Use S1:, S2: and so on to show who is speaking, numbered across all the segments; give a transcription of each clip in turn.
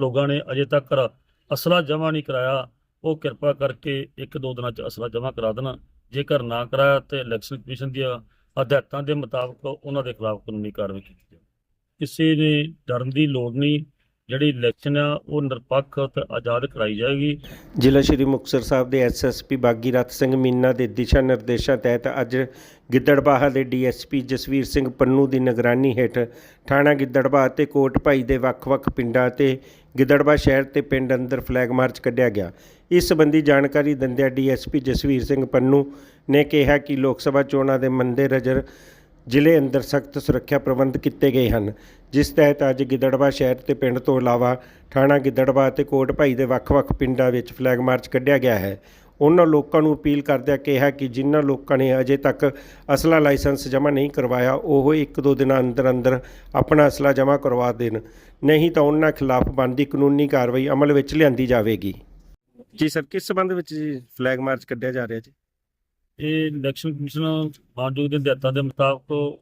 S1: ਲੋਕਾਂ ਨੇ ਅਜੇ ਤੱਕ ਅਸਲਾ ਜਮ੍ਹਾਂ ਨਹੀਂ ਕਰਾਇਆ। ਉਹ ਕਿਰਪਾ ਕਰਕੇ ਇੱਕ ਦੋ ਦਿਨਾਂ 'ਚ ਅਸਲਾ ਜਮ੍ਹਾਂ ਕਰਾ ਦੇਣ। ਜੇਕਰ ਨਾ ਕਰਾਇਆ ਤੇ ਇਲੈਕਸ਼ਨ ਕਮਿਸ਼ਨ ਦੀਆਂ ਹਦਾਇਤਾਂ ਦੇ ਮੁਤਾਬਕ ਉਹਨਾਂ ਦੇ ਖਿਲਾਫ ਕਾਨੂੰਨੀ ਕਾਰਵਾਈ ਕੀਤੀ ਜਾਵੇ। ਕਿਸੇ ਨੇ ਡਰਨ ਦੀ ਲੋੜ ਨਹੀਂ। ਜਿਹੜੀ ਇਲੈਕਸ਼ਨ ਆ, ਉਹ ਨਿਰਪੱਖ ਤੇ ਆਜ਼ਾਦ ਕਰਾਈ ਜਾਏਗੀ।
S2: ਜ਼ਿਲ੍ਹਾ ਸ਼੍ਰੀ ਮੁਕਤਸਰ ਸਾਹਿਬ ਦੇ ਐਸਐਸਪੀ ਬਾਗੀ ਰਤ ਸਿੰਘ ਮੀਨਾ ਦੇ ਦਿਸ਼ਾ ਨਿਰਦੇਸ਼ਾਂ ਤਹਿਤ ਅੱਜ ਗਿੱਦੜਬਾਹਾ ਦੇ ਡੀਐਸਪੀ ਜਸਵੀਰ ਸਿੰਘ ਪੰਨੂ ਦੀ ਨਿਗਰਾਨੀ ਹੇਠ ਥਾਣਾ ਗਿੱਦੜਬਾਹਾ ਤੇ ਕੋਟ ਭਾਈ ਦੇ ਵੱਖ-ਵੱਖ ਪਿੰਡਾਂ ਤੇ ਗਿੱਦੜਬਾਹਾ ਸ਼ਹਿਰ ਤੇ ਪਿੰਡ ਅੰਦਰ ਫਲੈਗ ਮਾਰਚ ਕੱਢਿਆ ਗਿਆ। ਇਸ ਸੰਬੰਧੀ ਜਾਣਕਾਰੀ ਦਿੰਦਿਆਂ ਡੀਐਸਪੀ ਜਸਵੀਰ ਸਿੰਘ ਪੰਨੂ ਨੇ ਕਿਹਾ ਕਿ ਲੋਕ ਸਭਾ ਚੋਣਾਂ ਦੇ ਮੰਦੇ ਨਜ਼ਰ ਜ਼ਿਲ੍ਹੇ ਅੰਦਰ ਸਖਤ ਸੁਰੱਖਿਆ ਪ੍ਰਬੰਧ ਕੀਤੇ ਗਏ ਹਨ, ਜਿਸ ਤਹਿਤ ਅੱਜ ਗਿੱਦੜਵਾ ਸ਼ਹਿਰ ਤੇ ਪਿੰਡ ਤੋਂ ਇਲਾਵਾ ਥਾਣਾ ਗਿੱਦੜਵਾ ਤੇ ਕੋਟ ਭਾਈ ਦੇ ਵੱਖ-ਵੱਖ ਪਿੰਡਾਂ ਵਿੱਚ ਫਲੈਗ ਮਾਰਚ ਕੱਢਿਆ ਗਿਆ ਹੈ। ਉਹਨਾਂ ਲੋਕਾਂ ਨੂੰ ਅਪੀਲ ਕਰਦਿਆਂ ਕਿਹਾ ਕਿ ਜਿਨ੍ਹਾਂ ਲੋਕਾਂ ਨੇ ਅਜੇ ਤੱਕ ਅਸਲਾ ਲਾਇਸੈਂਸ ਜਮ੍ਹਾਂ ਨਹੀਂ ਕਰਵਾਇਆ, ਉਹ ਇੱਕ ਦੋ ਦਿਨਾਂ ਅੰਦਰ ਅੰਦਰ ਆਪਣਾ ਅਸਲਾ ਜਮ੍ਹਾਂ ਕਰਵਾ ਦੇਣ। ਨਹੀਂ ਤਾਂ ਉਹਨਾਂ ਖਿਲਾਫ ਬਣਦੀ ਕਾਨੂੰਨੀ ਕਾਰਵਾਈ ਅਮਲ ਵਿੱਚ ਲਿਆਂਦੀ ਜਾਵੇਗੀ। ਜੀ ਸਰ, ਕਿਸ ਸੰਬੰਧ ਵਿੱਚ ਜੀ ਫਲੈਗ ਮਾਰਚ ਕੱਢਿਆ ਜਾ ਰਿਹਾ ਜੀ?
S1: ਇਹ ਇਲੈਕਸ਼ਨ ਕਮਿਸ਼ਨ ਮਾਨਯੋਗ ਦੇ ਹਦਾਇਤਾਂ ਦੇ ਮੁਤਾਬਕ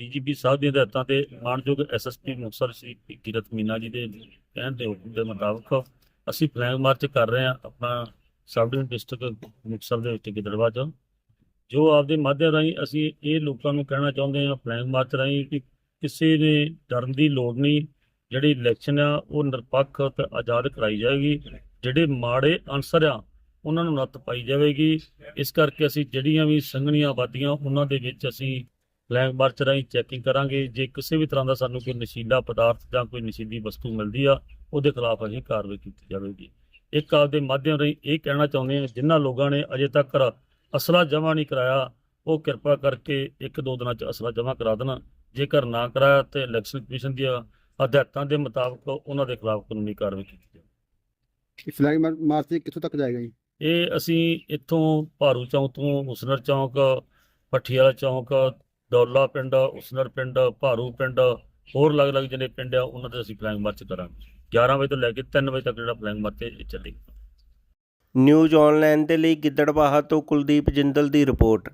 S1: ਡੀਜੀਪੀ ਸਾਹਿਬ ਦੀਆਂ ਹਦਾਇਤਾਂ ਤੇ ਮਾਨਯੋਗ ਐਸਐਸਪੀ ਮੁਕਤਸਰ ਸ਼੍ਰੀ ਕੀਰਤ ਮੀਨਾ ਜੀ ਦੇ ਕਹਿਣ ਦੇ ਹੁਕਮ ਦੇ ਮੁਤਾਬਕ ਅਸੀਂ ਫਲੈਗ ਮਾਰਚ ਕਰ ਰਹੇ ਹਾਂ ਆਪਣਾ ਸਬ ਡਿਵੀਜ਼ਨ ਡਿਸਟ੍ਰਿਕਟ ਮੁਕਤਸਰ ਦੇ ਵਿੱਚ ਗਿੱਦੜਵਾ ਚ ਜੋ ਆਪਦੇ ਮਾਧਿਅਮ ਰਾਹੀਂ ਅਸੀਂ ਇਹ ਲੋਕਾਂ ਨੂੰ ਕਹਿਣਾ ਚਾਹੁੰਦੇ ਹਾਂ ਫਲੈਗ ਮਾਰਚ ਰਾਹੀਂ ਕਿ ਕਿਸੇ ਨੇ ਡਰਨ ਦੀ ਲੋੜ ਨਹੀਂ, ਜਿਹੜੀ ਇਲੈਕਸ਼ਨ ਆ ਉਹ ਨਿਰਪੱਖ ਤੇ ਆਜ਼ਾਦ ਕਰਾਈ ਜਾਏਗੀ, ਜਿਹੜੇ ਮਾੜੇ ਅਨਸਰ ਆ ਉਹਨਾਂ ਨੂੰ ਨੱਤ ਪਾਈ ਜਾਵੇਗੀ। ਇਸ ਕਰਕੇ ਅਸੀਂ ਜਿਹੜੀਆਂ ਵੀ ਸੰਘਣੀਆਂ ਆਬਾਦੀਆਂ, ਉਹਨਾਂ ਦੇ ਵਿੱਚ ਅਸੀਂ ਫਲੈਗ ਮਾਰਚ ਰਾਹੀਂ ਚੈਕਿੰਗ ਕਰਾਂਗੇ। ਜੇ ਕਿਸੇ ਵੀ ਤਰ੍ਹਾਂ ਦਾ ਸਾਨੂੰ ਕੋਈ ਨਸ਼ੀਲਾ ਪਦਾਰਥ ਜਾਂ ਕੋਈ ਨਸ਼ੀਲੀ ਵਸਤੂ ਮਿਲਦੀ ਆ, ਉਹਦੇ ਖਿਲਾਫ ਅਸੀਂ ਕਾਰਵਾਈ ਕੀਤੀ ਜਾਵੇਗੀ। ਇੱਕ ਆਪਦੇ ਮਾਧਿਅਮ ਰਾਹੀਂ ਇਹ ਕਹਿਣਾ ਚਾਹੁੰਦੇ ਹਾਂ, ਜਿਨ੍ਹਾਂ ਲੋਕਾਂ ਨੇ ਅਜੇ ਤੱਕ ਅਸਲਾ ਜਮ੍ਹਾਂ ਨਹੀਂ ਕਰਾਇਆ, ਉਹ ਕਿਰਪਾ ਕਰਕੇ ਇੱਕ ਦੋ ਦਿਨਾਂ 'ਚ ਅਸਲਾ ਜਮ੍ਹਾਂ ਕਰਾ ਦੇਣਾ। ਜੇਕਰ ਨਾ ਕਰਾਇਆ ਤੇ ਇਲੈਕਸ਼ਨ ਕਮਿਸ਼ਨ ਦੀਆਂ ਹਦਾਇਤਾਂ ਦੇ ਮੁਤਾਬਕ ਉਹਨਾਂ ਦੇ ਖਿਲਾਫ ਕਾਨੂੰਨੀ ਕਾਰਵਾਈ ਕੀਤੀ ਜਾਵੇ
S3: ਇਹ ਫਲੈਗ ਮਾਰਚ ਕਿੱਥੋਂ ਤੱਕ ਜਾਏਗਾ ਜੀ?
S1: ਇਹ ਅਸੀਂ ਇੱਥੋਂ ਭਾਰੂ ਚੌਂਕ ਤੋਂ ਹੁਸਨਰ ਚੌਂਕ ਭੱਠੀ ਚੌਂਕ ਦੌਲਾ ਪਿੰਡ, ਹੁਸਨਰ ਪਿੰਡ, ਭਾਰੂ ਪਿੰਡ, ਹੋਰ ਅਲੱਗ-ਅਲੱਗ ਜਿਹੜੇ ਪਿੰਡ ਆ, ਉਹਨਾਂ ਤੇ ਅਸੀਂ ਫਲੈਗ ਮਾਰਚ ਕਰਾਂਗੇ। 11 ਵਜੇ ਤੋਂ ਲੈ ਕੇ 3 ਵਜੇ ਤੱਕ ਜਿਹੜਾ ਫਲੈਗ ਮਾਰਚ ਇਹ ਚੱਲੇਗਾ।
S2: ਨਿਊਜ਼ ਆਨਲਾਈਨ ਦੇ ਲਈ ਗਿੱਦੜਬਾਹਾ ਤੋਂ ਕੁਲਦੀਪ ਜਿੰਦਲ ਦੀ ਰਿਪੋਰਟ।